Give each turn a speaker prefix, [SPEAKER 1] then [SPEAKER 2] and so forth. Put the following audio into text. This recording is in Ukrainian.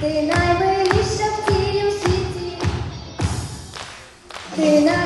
[SPEAKER 1] Ти найвища в цілім світі. Ти най...